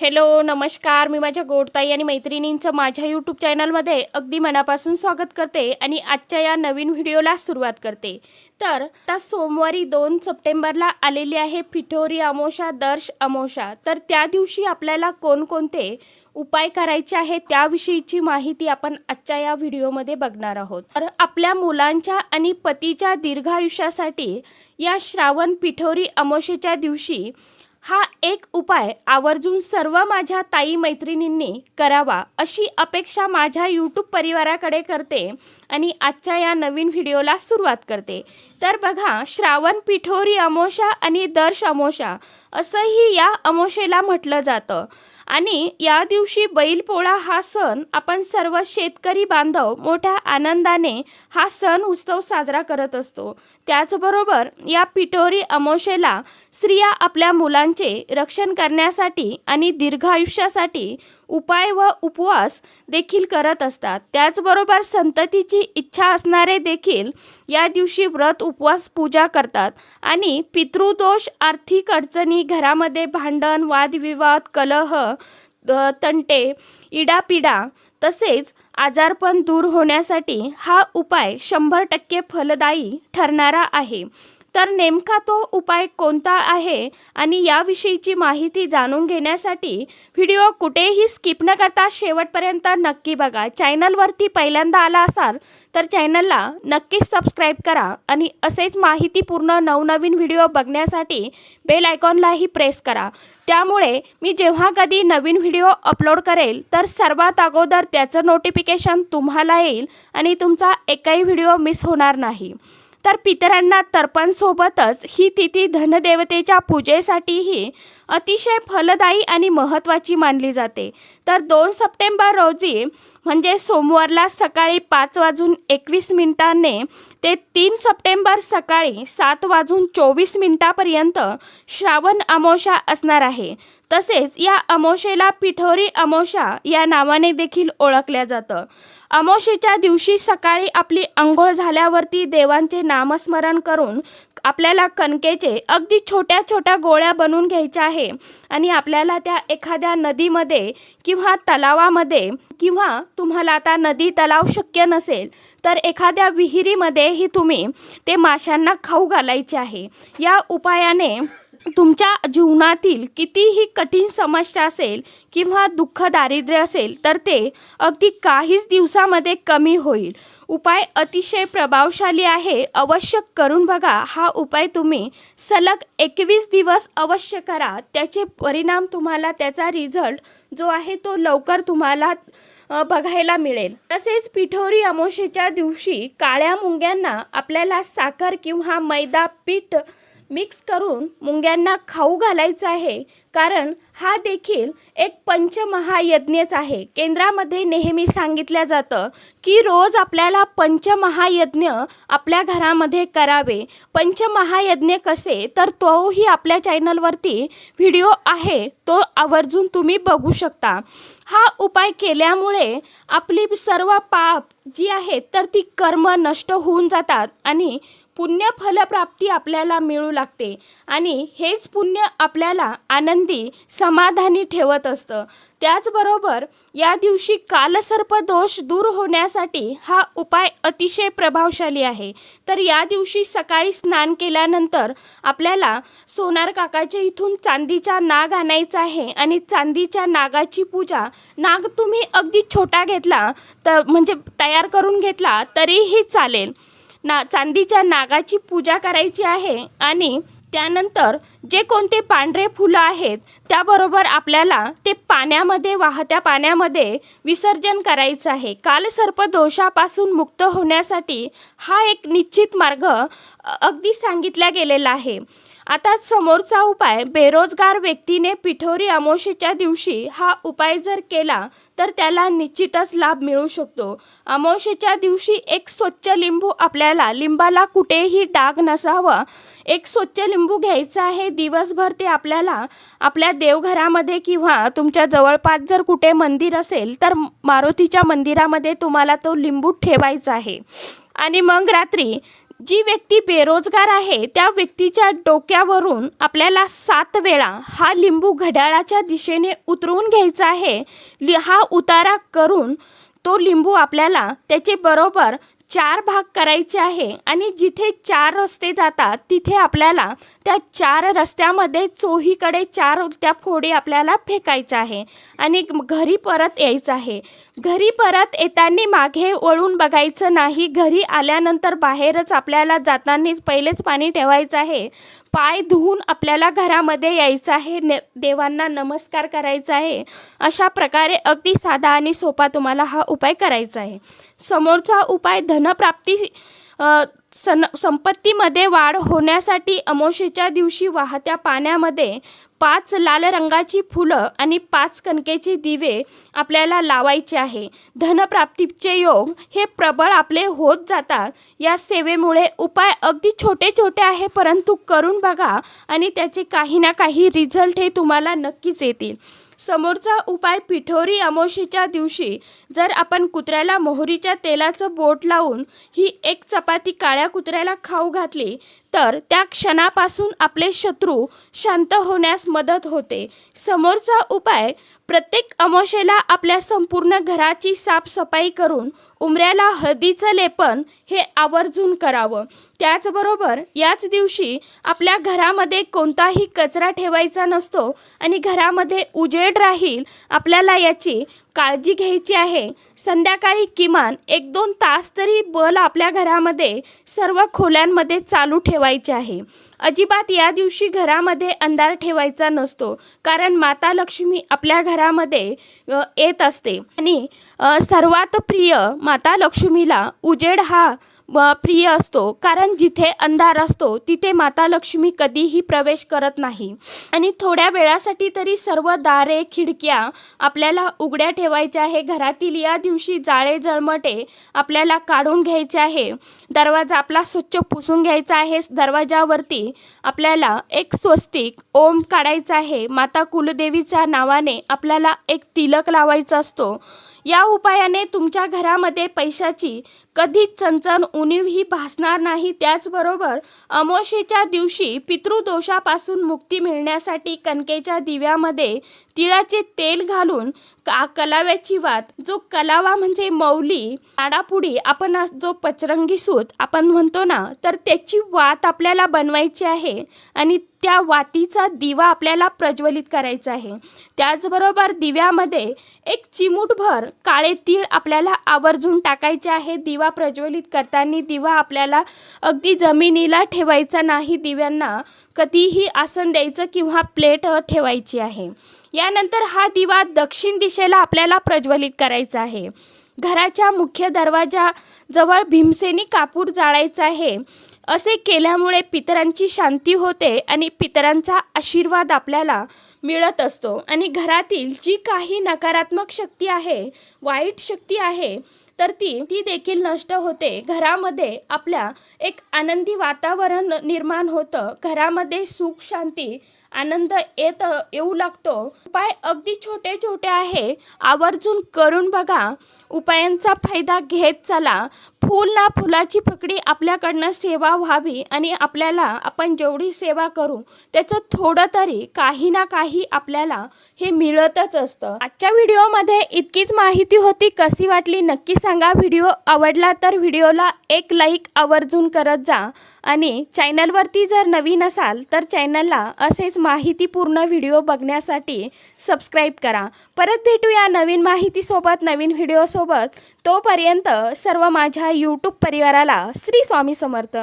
Hello नमस्कार. मी माझ्या गोडताई आणि मैत्रिणींचं माझ्या यूट्यूब चॅनलमध्ये अगदी मनापासून स्वागत करते आणि आजच्या या नवीन व्हिडिओला सुरुवात करते. तर आता सोमवारी दोन सप्टेंबरला आलेली आहे पिठोरी अमोशा दर्श अमोशा तर त्या दिवशी आपल्याला कोणकोणते उपाय करायचे आहे त्याविषयीची माहिती आपण आजच्या या व्हिडिओमध्ये बघणार आहोत. तर आपल्या मुलांच्या आणि पतीच्या दीर्घायुष्यासाठी या श्रावण पिठोरी अमोशेच्या दिवशी हा एक उपाय आवर्जून सर्व माझ्या ताई मैत्रिणींनी करावा अशी अपेक्षा माझ्या यूट्यूब परिवाराकडे करते आणि आजच्या या नवीन व्हिडिओला सुरुवात करते. तर बघा श्रावण पिठोरी अमोशा आणि दर्श अमोशा असंही या अमोशेला म्हटलं जातं. आणि या दिवशी बैलपोळा हा सण आपण सर्व शेतकरी बांधव मोठ्या आनंदाने हा सण उत्सव साजरा करत असतो. त्याचबरोबर या पिठोरी अमोशेला स्त्रिया आपल्या मुलांचे रक्षण करण्यासाठी आणि दीर्घ आयुष्यासाठी उपाय व उपवास देखील करत असतात. त्याचबरोबर संततीची इच्छा असणारे देखील या दिवशी व्रत उपवास पूजा करतात. आणि पितृदोष आर्थिक अडचणी घरामध्ये भांडण वादविवाद कलह तंटे इडापिडा तसेच आजारपण दूर होण्यासाठी हा उपाय शंभर टक्के फलदायी ठरणारा आहे. तर नेमका तो उपाय कोणता आहे आणि याविषयीची माहिती जाणून घेण्यासाठी व्हिडिओ कुठेही स्किप न करता शेवटपर्यंत नक्की बघा. चॅनलवरती पहिल्यांदा आला असाल तर चॅनलला नक्कीच सबस्क्राईब करा आणि असेच माहितीपूर्ण नवनवीन व्हिडिओ बघण्यासाठी बेल आयकॉनलाही प्रेस करा. त्यामुळे मी जेव्हा कधी नवीन व्हिडिओ अपलोड करेल तर सर्वात अगोदर त्याचं नोटिफिकेशन तुम्हाला येईल आणि तुमचा एकही व्हिडिओ मिस होणार नाही. तर पितरांना तर्पणसोबतच ही तिथी धनदेवतेच्या पूजेसाठीही अतिशय फलदायी आणि महत्त्वाची मानली जाते. तर दोन सप्टेंबर रोजी म्हणजे सोमवारला सकाळी पाच वाजून एकवीस मिनिटांनी ते तीन सप्टेंबर सकाळी सात वाजून चोवीस मिनिटापर्यंत श्रावण अमावस्या असणार आहे. तसेच या अमोशेला पिठोरी अमोशा या नावाने देखील ओळखल्या जातं. अमावस्येच्या दिवशी सकाळी आपली आंघोळ झाल्यावरती देवांचे नामस्मरण करून आपल्याला कणकेचे अगदी छोट्या छोट्या गोळ्या बनवून घ्यायच्या आहे आणि आपल्याला त्या एखाद्या नदीमध्ये किंवा तलावामध्ये किंवा तुम्हाला आता नदी तलाव शक्य नसेल तर एखाद्या विहिरीमध्येही तुम्ही ते माशांना खाऊ घालायचे आहे. या उपायाने तुमच्या जीवनातील कितीही कठीण समस्या असेल किंवा दुःख दारिद्र्य असेल तर ते अगदी काहीच दिवसामध्ये कमी होईल. उपाय अतिशय प्रभावशाली आहे. अवश्य करून बघा. हा उपाय तुम्ही सलग एकवीस दिवस अवश्य करा. त्याचे परिणाम तुम्हाला त्याचा रिझल्ट जो आहे तो लवकर तुम्हाला बघायला मिळेल. तसेच पिठोरी अमोशेच्या दिवशी काळ्या मुंग्यांना आपल्याला साखर किंवा मैदा पीठ मिक्स करून मुंग्यांना खाऊ घालायचं आहे. कारण हा देखील एक पंचमहायज्ञच आहे. केंद्रामध्ये नेहमी सांगितलं जातं की रोज आपल्याला पंचमहायज्ञ आपल्या घरामध्ये करावे. पंचमहायज्ञ कसे? तर तोही आपल्या चॅनलवरती व्हिडिओ आहे. तो आवर्जून तुम्ही बघू शकता. हा उपाय केल्यामुळे आपली सर्व पाप जी आहेत तर ती कर्म नष्ट होऊन जातात आणि पुण्य फलप्राप्ती आपल्याला मिळू लागते. आणि हेच पुण्य आपल्याला आनंदी समाधानी ठेवत असतं. त्याचबरोबर या दिवशी कालसर्प दोष दूर होण्यासाठी हा उपाय अतिशय प्रभावशाली आहे. तर या दिवशी सकाळी स्नान केल्यानंतर आपल्याला सोनार काकाच्या इथून चांदीचा नाग आणायचा आहे आणि चांदीच्या नागाची पूजा नाग तुम्ही अगदी छोटा घेतला तर म्हणजे तयार करून घेतला तरीही चालेल. ना चांदीच्या नागाची पूजा करायची आहे आणि त्यानंतर जे कोणते पांढरे फुलं आहेत त्याबरोबर आपल्याला ते पाण्यामध्ये वाहत्या पाण्यामध्ये विसर्जन करायचं आहे. कालसर्प दोषापासून मुक्त होण्यासाठी हा एक निश्चित मार्ग अगदी सांगितला गेलेला आहे. आता समोरचा उपाय बेरोजगार व्यक्तीने पिठोरी अमावस्येच्या दिवशी हा उपाय जर केला तर त्याला निश्चितच लाभ मिळू शकतो. अमावस्येच्या दिवशी एक स्वच्छ लिंबू आपल्याला लिंबाला कुठेही डाग नसावा. एक स्वच्छ लिंबू घ्यायचा आहे दिवसभर ते आपल्याला आपल्या देवघरामध्ये किंवा तुमच्या जवळपास जर कुठे मंदिर असेल तर मारुतीच्या मंदिरामध्ये तुम्हाला तो लिंबू ठेवायचा आहे. आणि मग रात्री जी व्यक्ती बेरोजगार आहे त्या व्यक्तीच्या डोक्यावरून आपल्याला सात वेळा हा लिंबू घड्याळाच्या दिशेने उतरवून घ्यायचा आहे. लि- हा उतारा करून तो लिंबू आपल्याला त्याचे बरोबर चार भाग करायचे आहे आणि जिथे चार रस्ते जातात तिथे आपल्याला त्या चार रस्त्यामध्ये चोहीकडे चार त्या फोडी आपल्याला फेकायच्या आहे आणि घरी परत यायचं आहे. घरी परत येताना मागे वळून बघायचं नाही घरी आल्यानंतर बाहेरच आपल्याला जाताना पहिलेच पाणी ठेवायचं आहे. पाय धुवून आपल्याला घरामध्ये यायचं आहे. ने देवांना नमस्कार करायचा आहे. अशा प्रकारे अगदी साधा आणि सोपा तुम्हाला हा उपाय करायचा आहे. समोरचा उपाय धनप्राप्ती सन संपत्तीमध्ये वाढ होण्यासाठी अमोशेच्या दिवशी वाहत्या पाण्यामध्ये पाच लाल रंगाची फुलं आणि पाच कणकेचे दिवे आपल्याला लावायचे आहे. धनप्राप्तीचे योग हे प्रबळ आपले होत जातात. या सेवेमुळे उपाय अगदी छोटे छोटे आहे परंतु करून बघा आणि त्याचे काही ना काही रिझल्ट हे तुम्हाला नक्कीच येतील. समोरचा उपाय पिठोरी अमोशीच्या दिवशी जर आपण कुत्र्याला मोहरीच्या तेलाचं बोट लावून ही एक चपाती काळ्या कुत्र्याला खाऊ घातली तर त्या क्षणापासून आपले शत्रू शांत होण्यास मदत होते. समोरचा उपाय प्रत्येक अमोशेला आपल्या संपूर्ण घराची साफसफाई करून उमऱ्याला हळदीचं लेपन हे आवर्जून करावं. त्याचबरोबर याच दिवशी आपल्या घरामध्ये कोणताही कचरा ठेवायचा नसतो आणि घरामध्ये उजेड राहील आपल्याला याची काळजी घ्यायची आहे. संध्याकाळी किमान एक दोन तास तरी बल आपल्या घरामध्ये सर्व खोल्यांमध्ये चालू ठेवायचे आहे. अजिबात या दिवशी घरामध्ये अंधार ठेवायचा नसतो कारण माता लक्ष्मी आपल्या घरामध्ये येत असते. आणि सर्वात प्रिय माता लक्ष्मीला उजेड हा प्रिय असतो. कारण जिथे अंधार असतो तिथे माता लक्ष्मी कधीही प्रवेश करत नाही. आणि थोड्या वेळासाठी तरी सर्व दारे खिडक्या आपल्याला उघड्या ठेवायच्या आहे. घरातील या दिवशी जाळे जळमटे आपल्याला काढून घ्यायचे आहे. दरवाजा आपला स्वच्छ पुसून घ्यायचा आहे. दरवाजावरती आपल्याला एक स्वस्तिक ओम काढायचा आहे. माता कुलदेवीच्या नावाने आपल्याला एक तिलक लावायचा असतो. या उपायाने तुमच्या घरामध्ये पैशाची कधीच चणचण उणीवही भासणार नाही. त्याचबरोबर अमोशेच्या दिवशी पितृदोषापासून मुक्ती मिळण्यासाठी कणकेच्या दिव्यामध्ये तिळाचे तेल घालून का कलाव्याची वात जो कलावा म्हणजे मौली आडापुडी आपण जो पचरंगी सूत आपण म्हणतो ना तर त्याची वात आपल्याला बनवायची आहे आणि त्या वातीचा दिवा आपल्याला प्रज्वलित करायचा आहे. त्याचबरोबर दिव्यामध्ये एक चिमूटभर काळे तीळ आपल्याला आवर्जून टाकायचे आहे. दिवा प्रज्वलित करताना दिवा आपल्याला अगदी जमिनीला ठेवायचा नाही दिव्यांना कधीही आसन द्यायचं किंवा प्लेट ठेवायची आहे. यानंतर हा दिवा दक्षिण दिशेला आपल्याला प्रज्वलित करायचा आहे. घराच्या मुख्य दरवाजा जवळ भीमसेनी कापूर जाळायचा आहे. असे केल्यामुळे पितरांची शांती होते आणि पितरांचा आशीर्वाद आपल्याला मिळत असतो. आणि घरातील जी काही नकारात्मक शक्ती आहे वाईट शक्ती आहे तर ती ती देखील नष्ट होते. घरामध्ये आपल्या एक आनंदी वातावरण निर्माण होतं. घरामध्ये सुख शांती आनंद येत येऊ लागतो. उपाय अगदी छोटे छोटे आहे. आवर्जून करून बघा. उपायांचा फायदा घेत चला. फूल ना फुलाची फकडी आपल्याकडनं सेवा व्हावी आणि आपल्याला आपण जेवढी सेवा करू त्याचं थोडं तरी काही ना काही आपल्याला हे मिळतच असतं. आजच्या व्हिडिओमध्ये इतकीच माहिती होती. कशी वाटली नक्की सांगा. व्हिडिओ आवडला तर व्हिडिओला एक लाईक आवर्जून करत जा. आणि चॅनलवरती जर नवीन असाल तर चॅनलला असेच माहितीपूर्ण व्हिडिओ बघण्यासाठी सबस्क्राईब करा. परत भेटूया नवीन माहितीसोबत नवीन व्हिडिओ सोबत तोपर्यंत सर्व माझ्या यूट्यूब परिवाराला श्री स्वामी समर्थ.